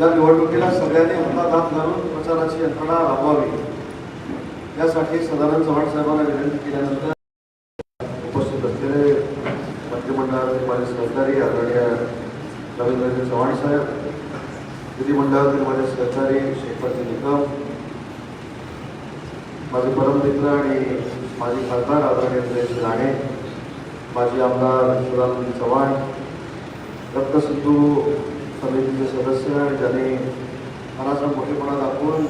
या निवडणुकीला सगळ्यांनी हातात हात घालून प्रचाराची यंत्रणा राबवावी. यासाठी सदानंद चव्हाण साहेबांना विनंती केल्यानंतर उपस्थित असलेले मंत्रिमंडळातील माझे सहकारी आदरणीय रवींद्रजी चव्हाण साहेब विधिमंडळातील माझे सहकारी शेखरजी निकम माझे परममित्र आणि माझे खासदार आदरणीय जयश्री राणे माजी आमदार शिवरामजी चव्हाण रक्तसिंधू समितीचे सदस्य ज्याने मनाचा मोठेपणा दाखवून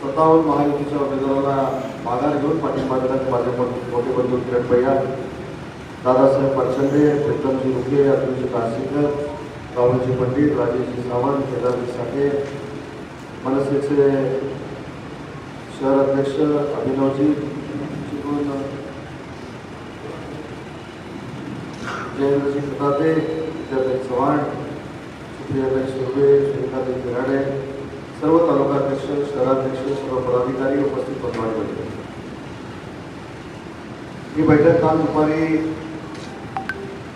स्वतःहून महायुतीच्या उमेदवाराला माघार घेऊन पाठिंबा दिला ते माझे मोठे मोठे बंधू किरण भैया दादासाहेब पाचंडे प्रीतमजी रुके अतुलजी कासिकर राहुलजी पंडित राजेशजी सावंत केदारजी साठे मनसेचे शहर अध्यक्ष अभिनवजी चिकून जयेंद्रजी खताते विद्याताई चव्हाण सुप्रियाताई सुर्वे सुनीताताई बिराडे सर्व तालुकाध्यक्ष शहराध्यक्ष सर्व पदाधिकारी उपस्थित बंधवांनी होते. ही बैठक काल दुपारी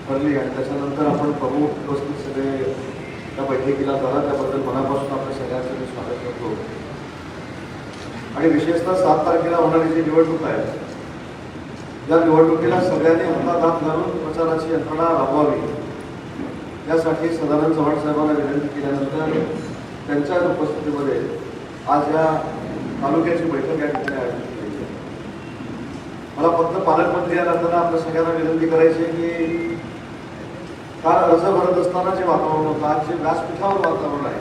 ठरली आणि त्याच्यानंतर आपण प्रमुख उपस्थित सगळे त्या बैठकीला झाला त्याबद्दल मनापासून आपल्या सगळ्यांचं मी स्वागत करतो. आणि विशेषतः सात तारखेला होणारी जी निवडणूक आहे या निवडणुकीला सगळ्यांनी हातात हात घालून प्रचाराची यंत्रणा राबवावी. यासाठी सदानंद चव्हाण साहेबांना विनंती केल्यानंतर त्यांच्या उपस्थितीमध्ये आज या तालुक्याची बैठक या ठिकाणी आयोजित केली मला फक्त पालकमंत्री या नात्यानं आपल्या सगळ्यांना विनंती करायची आहे की काल अर्ज भरत असताना जे वातावरण होतं आज जे व्यासपीठावर वातावरण आहे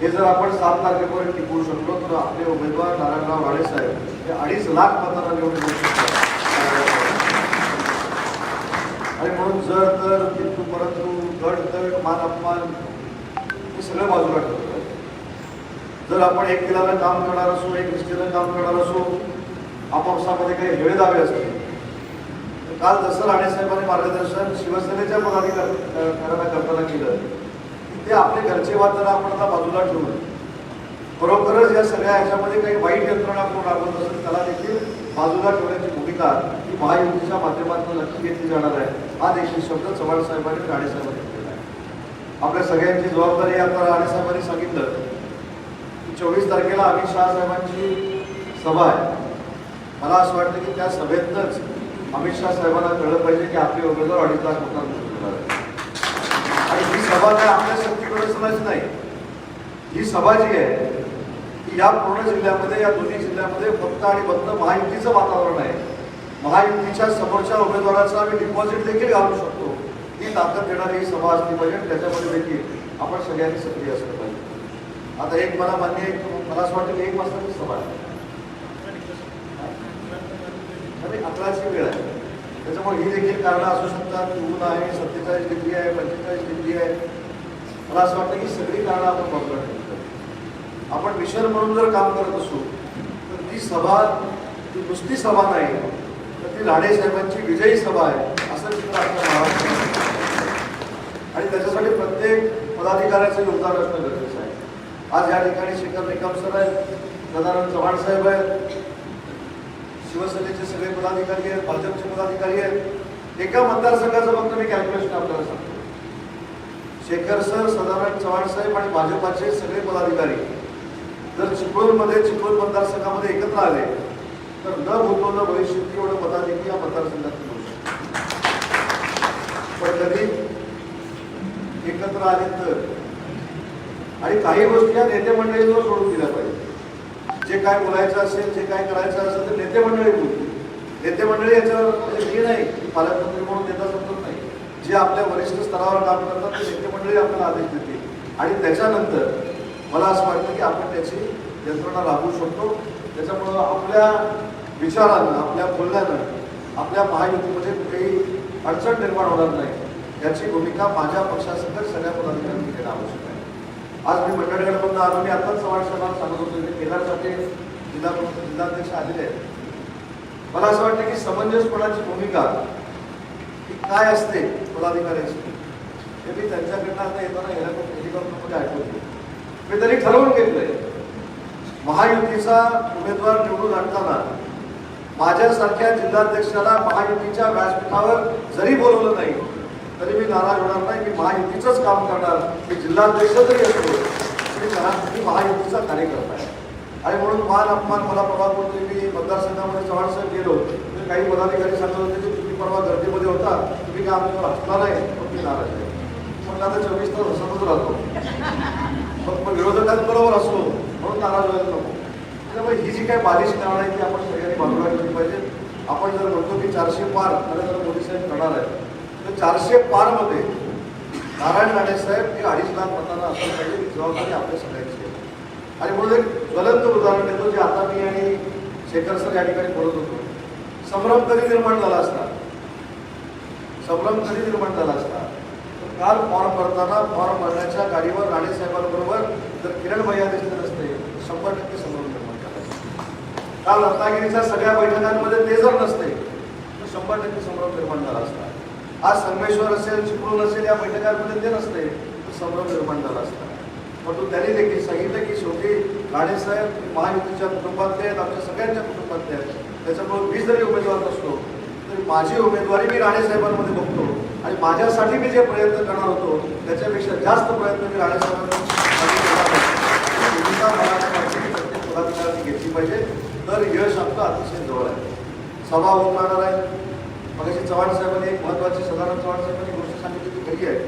हे जर आपण सात तारखेपर्यंत टिकवू शकलो तर आपले उमेदवार नारायणराव राणे साहेब हे अडीच लाख मतांना निवडून येऊ शकतात आणि म्हणून जर तर किंतु परंतु धड तट मान अपमान हे सगळं बाजूला ठेवतो जर आपण एक केल्यानं काम करणार असू एक निष्ठेनं काम करणार असू आपापसामध्ये काही हेळेदावे असतील तर काल जसं राणे साहेबांनी मार्गदर्शन शिवसेनेच्या पदाधिकाऱ्यांना करताना केलं की ते आपले घरचे वाद आपण आता बाजूला ठेवून खरोखरच या सगळ्या ह्याच्यामध्ये काही वाईट यंत्रणा कोण राबवत असेल त्याला देखील बाजूला ठेवण्याची भूमिका ही महायुतीच्या माध्यमातून नक्की घेतली जाणार आहे. हा देखील शब्द चव्हाण साहेबांनी राणे साहेबांनी केला आहे. आपल्या सगळ्यांची जबाबदारी आता राणे साहेबांनी सांगितलं. की चोवीस तारखेला अमित शहा साहेबांची सभा आहे. मला असं वाटतं की त्या सभेतनंच अमित शहा साहेबांना कळलं पाहिजे की आपले उमेदवार अडीच लाख मतांना आणि ही सभा काय आपल्या शक्तीकडे समज नाही. ही सभा जी आहे या पूर्ण जिल्ह्यामध्ये या दोन्ही जिल्ह्यामध्ये फक्त आणि फक्त महायुतीचं वातावरण आहे. महायुतीच्या समोरच्या उमेदवाराचं आम्ही डिपॉझिट देखील घालू शकतो. ही ताकद देणारी ही सभा असली पाहिजे त्याच्यामध्ये देखील आपण सगळ्यांनी सक्रिय असलं पाहिजे. आता एक मला मान्य आहे की मला असं वाटतं की एक वाजताची सभा आहे. आणि अकराची वेळ आहे. त्याच्यामुळे ही देखील कारणं असू शकतात. ऊन आहे सत्तेचाळीस डिग्री आहे पंचेचाळीस डिग्री आहे. मला असं वाटतं की सगळी कारणं आपण बाजूला आहे आपण मिशन म्हणून जर काम करत असू तर ती सभा ती नुसती सभा नाही. तर ती राणे साहेबांची विजयी सभा आहे असं चित्र आपल्या महाराष्ट्रात आणि त्याच्यासाठी प्रत्येक पदाधिकाऱ्याचं योगदान असणं गरजेचं आहे. आज या ठिकाणी शेखर निकम सर आहेत सदानंद चव्हाण साहेब आहेत शिवसेनेचे सगळे पदाधिकारी आहेत भाजपचे पदाधिकारी आहेत. एका मतदारसंघाचं फक्त मी कॅल्क्युलेशन आपल्याला सांगतो. शेखर सर सदानंद चव्हाण साहेब आणि भाजपाचे सगळे पदाधिकारी जर चिपळूणमध्ये चिपळूण मतदारसंघामध्ये एकत्र आले तर न भूतो न एवढं मताधिकी या मतदारसंघात मिळू शकतो पण कधी एकत्र आले तर आणि काही गोष्टी या नेते मंडळींवर सोडून दिल्या पाहिजे जे काय बोलायचं असेल जे काय करायचं असेल ते नेते मंडळी बोलतील. नेते मंडळी याच्यावर म्हणजे नाही पालकमंत्री म्हणून नेता समजत नाही. जे आपल्या वरिष्ठ स्तरावर काम करतात ते नेते मंडळी आपल्याला आदेश देतील. आणि त्याच्यानंतर मला असं वाटतं की आपण त्याची यंत्रणा राबवू शकतो. त्याच्यामुळं आपल्या विचारानं आपल्या बोलण्यानं आपल्या महायुतीमध्ये काही अडचण निर्माण होणार नाही. याची भूमिका माझ्या पक्षासकट सगळ्या पदाधिकाऱ्यांनी घेणं आवश्यक आहे. आज मी मंडळगडमधून आलो. मी आताच चव्हाण साहेबांना सांगत होतो की केदारसाठी जिल्हा जिल्हाध्यक्ष आलेले आहेत. मला असं वाटतं की समंजसपणाची भूमिका ही काय असते पदाधिकाऱ्याची हे मी त्यांच्याकडनं आता येताना हेलिकॉप्टरमध्ये ऐकवतो मी तरी ठरवून घेतलंय. महायुतीचा उमेदवार निवडून आणताना माझ्यासारख्या जिल्हाध्यक्षाला महायुतीच्या व्यासपीठावर जरी बोलवलं नाही तरी मी नाराज होणार नाही मी महायुतीचंच काम करणार. मी जिल्हाध्यक्ष जरी असतो. घरात मी महायुतीचा कार्यकर्ता आहे. आणि म्हणून मान अपमान मला परवा बोलते मी मतदारसंघामध्ये चव्हाण साहेब गेलो तर काही पदाधिकारी सांगत होते की तुम्ही परवा गर्दीमध्ये होता. तुम्ही काय आमच्यावर हसला नाही? पण मी नाराज आहे. पण आता चोवीस तास हसतच राहतो. मग बरोबर असो म्हणून नाराज व्हायला नको. त्यामुळे ही जी काही बालिश कारण आहे ती आपण सगळ्यांनी बाजूला केली पाहिजे. आपण जर म्हणतो की चारशे पार नरेंद्र मोदी साहेब करणार आहे तर चारशे पारमध्ये नारायण राणे साहेब हे अडीच लाख मतांना असं पाहिजे ही जबाबदारी आपल्या सगळ्यांची आहे. आणि म्हणून एक ज्वलंत उदाहरण देतो जे आता मी आणि शेखर सर या ठिकाणी बोलत होतो. संभ्रम कधी निर्माण झाला असता संभ्रम कधी निर्माण झाला असता काल फॉर्म भरताना फॉर्म भरण्याच्या गाडीवर राणे साहेबांबरोबर जर किरण भैया दिसत नसते शंभर टक्के संभ्रम निर्माण झाला काल रत्नागिरीच्या सगळ्या बैठकांमध्ये ते जर नसते तर शंभर टक्के संभ्रम निर्माण झाला असता. आज संगमेश्वर असेल चिपळूण असेल या बैठकांमध्ये ते नसते तर संभ्रम निर्माण झाला असता. परंतु त्यांनी देखील सांगितलं की शेवटी राणेसाहेब महायुतीच्या कुटुंबातले आहेत आमच्या सगळ्यांच्या कुटुंबातले आहेत. त्याच्यामुळे मी जरी उमेदवार नसतो तरी माझी उमेदवारी मी राणेसाहेबांमध्ये बघतो. आणि माझ्यासाठी मी जे प्रयत्न करणार होतो त्याच्यापेक्षा जास्त प्रयत्न मी राणेसाहेबांसाठी पदाधिकाऱ्यांनी घेतली पाहिजे. तर यश आपलं अतिशय जवळ आहे. सभा होऊन राहणार आहे. मगाशी चव्हाण साहेबांनी एक महत्वाची सदानंद चव्हाण साहेबांनी गोष्ट सांगितली ती खरी आहे.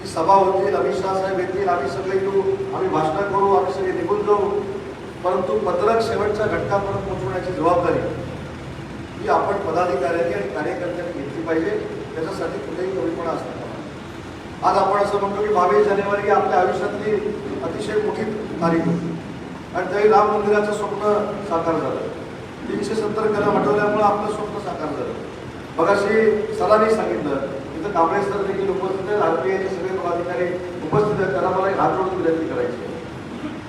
की सभा होतील अमित शाह साहेब येतील आम्ही सगळे येऊ आम्ही भाषण करू आम्ही सगळे निघून जाऊ. परंतु पत्रक शेवटच्या घटकापर्यंत पोहोचवण्याची जबाबदारी ही आपण पदाधिकाऱ्यांनी आणि कार्यकर्त्यांनी घेतली पाहिजे. त्याच्यासाठी कुठेही कमीपणा असणार आज आपण असं म्हणतो की बावीस जानेवारी ही आपल्या आयुष्यातली अतिशय मोठी तारीख होती. आणि त्यावेळी राम मंदिराचं स्वप्न साकार झालं. तीनशे सत्तर कलम हटवल्यामुळे आपलं स्वप्न साकार झालं. मगाशी सरांनी सांगितलं तिथं कांबळे सर देखील उपस्थित आहेत आरपीआयचे सगळे पदाधिकारी उपस्थित आहेत त्यांना मला हात जोडून विनंती करायची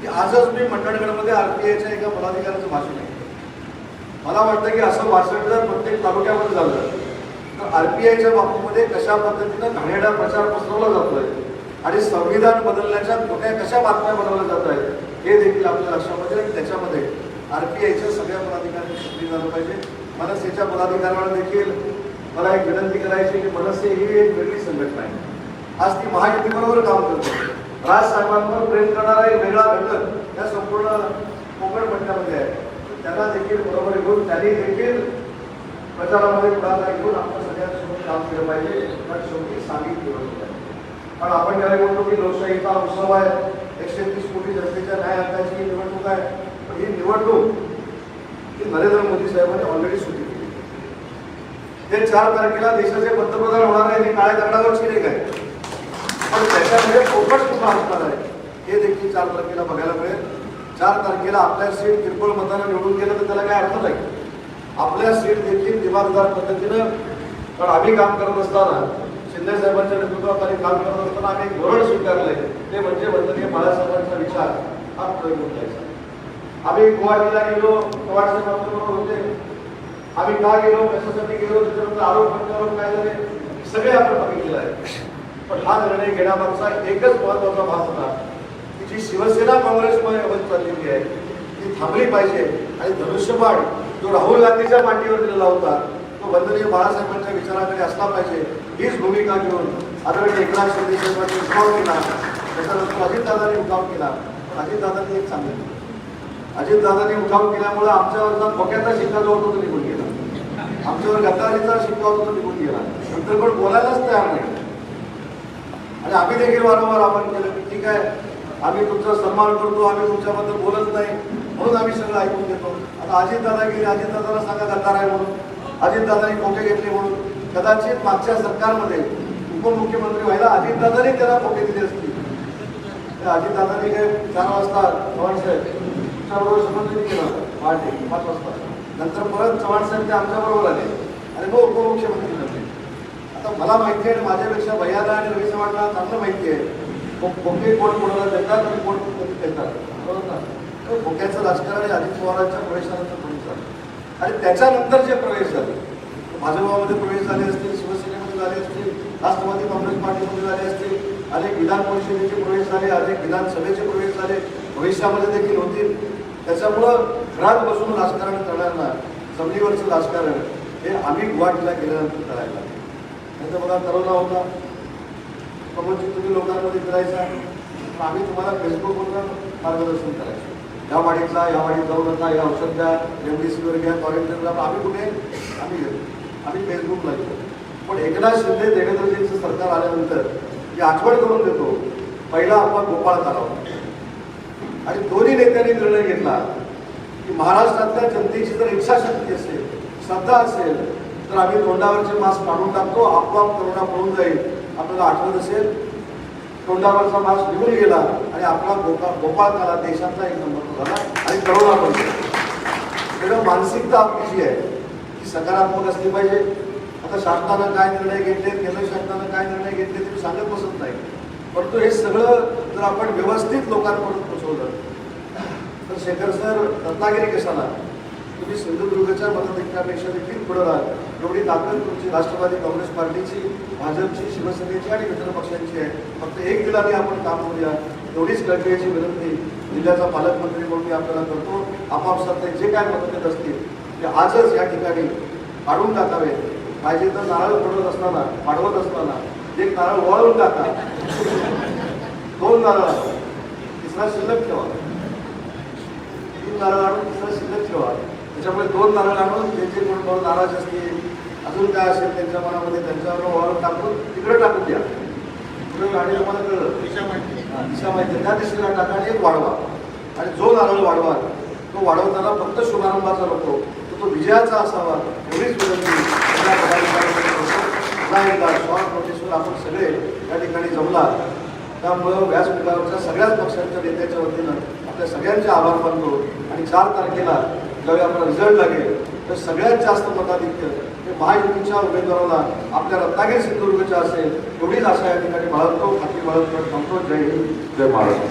की आजच मी मंडणगडमध्ये आरपीआयच्या एका पदाधिकाऱ्याचं भाषण आहे मला वाटतं की असं भाषण जर प्रत्येक तालुक्यामध्ये झालं. तर आरपीआयच्या बाबतीमध्ये कशा पद्धतीनं घाणेडा प्रचार पसरवला जातोय आणि संविधान बदलण्याच्या कुठल्या कशा बातम्या बनवल्या जात आहेत हे देखील आपल्या लक्षामध्ये आणि त्याच्यामध्ये आरपीआयच्या सगळ्या पदाधिकाऱ्यांनी शिकली झालं पाहिजे. मनसेच्या पदाधिकाऱ्यांना देखील मला एक विनंती करायची की मनसे ही एक वेगळी संघटना आहे. आज ती महायुतीबरोबर काम करते. राज साहेबांवर प्रेम करणारा एक वेगळा घटक या संपूर्ण कोकण पट्ट्यामध्ये आहे. त्यांना देखील बरोबर घेऊन त्यांनी देखील प्रचारामध्ये पुढाकार घेऊन आपण काम केलं पाहिजे कारण शेवटी सांगित निवडणूक आपण ज्यावेळी म्हणतो की लोकशाहीचा उत्सव आहे एकशे तीस कोटी जनतेच्या न्याय हक्काची ही निवडणूक आहे पण ही निवडणूक ही नरेंद्र मोदी साहेबांनी ऑलरेडी सुरू केली. ते चार तारखेला देशाचे पंतप्रधान होणार आहे हे काळ्या दगडावर रेख आहे. पण त्याच्यामध्ये फोकस कुठं असणार आहे हे देखील चार तारखेला बघायला मिळेल. चार तारखेला आपल्या सीट किरकोळ मतानं निवडून गेलं तर त्याला काय अर्थ नाही आपल्या सीट देखील दिमागदार पद्धतीनं कारण आम्ही काम करत असताना शिंदे साहेबांच्या नेतृत्वाखाली काम करत असताना आम्ही एक धोरण स्वीकारले ते म्हणजे वंदनीय बाळासाहेबांचा विचार हा प्रयोग होता आम्ही गुवाहाटीला गेलो पवार साहेबांबरोबर होते. आम्ही का गेलो कशासाठी गेलो त्याच्यानंतर आरोप प्रत्यारोप काय झाले सगळे आपण बघितलेलं आहे. पण हा निर्णय घेण्यामागचा एकच महत्त्वाचा भाग होता की जी शिवसेना काँग्रेसमध्ये होत चाललेली आहे ती थांबली पाहिजे. आणि धनुष्यबाण जो राहुल गांधीच्या मांडीवर दिलेला होता तो वंदनीय बाळासाहेबांच्या विचाराकडे असला पाहिजे हीच भूमिका घेऊन आदरणीय एकनाथ शिंदे साहेबांनी उठाव केला. त्याच्यानंतर अजितदादांनी उठाव केला. अजितदादांनी एक सांगितलं अजितदादांनी उठाव केल्यामुळे आमच्यावरचा धोक्याचा शिक्का जो होता तो निघून गेला. आमच्यावर गद्दारीचा शिक्का होता तो निघून गेला. नंतर पण बोलायलाच तयार नाही. आणि आम्ही देखील वारंवार आपण केलं की ठीक आहे आम्ही तुमचा सन्मान करतो आम्ही तुमच्याबद्दल बोलत नाही म्हणून आम्ही सगळं ऐकून घेतो. आता अजितदादा गेले अजितदादाला सांगा गद्दार आहे म्हणून. अजितदादांनी खोके घेतले म्हणून. कदाचित मागच्या सरकारमध्ये उपमुख्यमंत्री व्हायला अजितदादांनी त्याला खोके दिले असतील. त्या अजितदादांनी काय चार वाजता चव्हाण साहेब तुमच्याबरोबर संबंधित केलं. पहाटे पाच वाजता. नंतर परत चव्हाण साहेब ते आमच्याबरोबर आले. आणि मग उपमुख्यमंत्री झाले. आता मला माहिती आहे आणि माझ्यापेक्षा भैयाला आणि रवी चव्हाणला चांगलं माहिती आहे. खोके कोण कोणाला देतात आणि कोण देतात. बरोबर ना? तर खोक्याचं राजकारण आणि अजित पवारांच्या प्रवेशानंतर प्रवेश चालतं आणि त्याच्यानंतर जे प्रवेश झाले भाजपामध्ये प्रवेश झाले असतील शिवसेनेमध्ये झाले असतील राष्ट्रवादी काँग्रेस पार्टीमध्ये झाले असतील अनेक विधान परिषदेचे प्रवेश झाले अनेक विधानसभेचे प्रवेश झाले भविष्यामध्ये देखील होतील. त्याच्यामुळं घरात बसून राजकारण करणाऱ्यांना जमिनीवरचं राजकारण हे आम्ही गुवाहाटीला गेल्यानंतर करायला लागलं. नंतर बघा ठरवला होता. प्रमोदजी तुम्ही लोकांमध्ये फिरायचा. आम्ही तुम्हाला फेसबुकवरून मार्गदर्शन करायचं. या वाडीतला या वाडीत जाऊ नका या औषध द्या एम डी सीवर घ्या क्वारंटाईनला आम्ही कुठे? आम्ही घेतो आम्ही फेसबुकला घेतो पण एकनाथ शिंदे देवेंद्रजींचं सरकार आल्यानंतर मी आठवण करून देतो पहिला आपण गोपाळ करावा आणि दोन्ही नेत्यांनी निर्णय घेतला की महाराष्ट्रातल्या जनतेची जर इच्छाशक्ती असेल श्रद्धा असेल तर आम्ही तोंडावरचे मास्क काढून टाकतो आपोआप करोना पळून जाईल आपल्याला आठवत असेल. तोंडावरचा मास्क निघून गेला आणि आपला गोपा गोपाळ झाला देशातला एक नंबर झाला आणि करोना पण त्यामुळे मानसिकता आपली जी आहे ती सकारात्मक असली पाहिजे. आता शासनानं काय निर्णय घेतले केंद्र शासनानं काय निर्णय घेतले ते सांगत बसत नाही. परंतु हे सगळं जर आपण व्यवस्थित लोकांपर्यंत पोहोचवलं तर शेखर सर रत्नागिरी कशाला? तुम्ही सिंधुदुर्गच्या मतदारापेक्षा देखील पुढे राहता एवढी ताकद तुमची राष्ट्रवादी काँग्रेस पार्टीची भाजपची शिवसेनेची आणि मित्र पक्षांची आहे. फक्त एक दिलाने आपण काम करूया. एवढीच कळकळीची विनंती जिल्ह्याचा पालकमंत्री म्हणून मी आपल्याला करतो. आपापसातले जे काय मतभेद असतील ते आजच या ठिकाणी काढून टाकावे. पाहिजे तर नारळ पडत असताना वाढवत असताना एक नारळ वळवून टाका. दोन नारळ तिसरा शिल्लक ठेवा. तीन नारळ आणून तिसरा शिल्लक ठेवा. त्याच्यामुळे दोन नारळ आणून जे जे कोण कोण नाराज असतील अजून काय असेल त्यांच्या मनामध्ये त्यांच्यावर वाळून टाकून तिकडे टाकून द्या. पुढे आणि तुम्हाला कळलं. हा, दिशा माहिती. त्या दिशेला टाका आणि एक वाढवा. आणि जो नारळ वाढवा तो वाढवताना फक्त शुभारंभाचा नको. तर तो विजयाचा असावा. एवढीच विनंती. एकदा नोटीसवर आपण सगळे या ठिकाणी जमला त्यामुळं व्यासपीठावरच्या सगळ्याच पक्षांच्या नेत्याच्या वतीनं आपल्या सगळ्यांचे आभार मानतो. आणि चार तारखेला ज्यावेळी आपला रिझल्ट लागेल तर सगळ्यात जास्त मताधिक्य हे महायुतीच्या उमेदवाराला आपल्या रत्नागिरी सिंधुदुर्गच्या असेल एवढीच आशा या ठिकाणी बाळगतो. खात्री बाळगतो थांबतो. जय हिंद. जय महाराष्ट्र.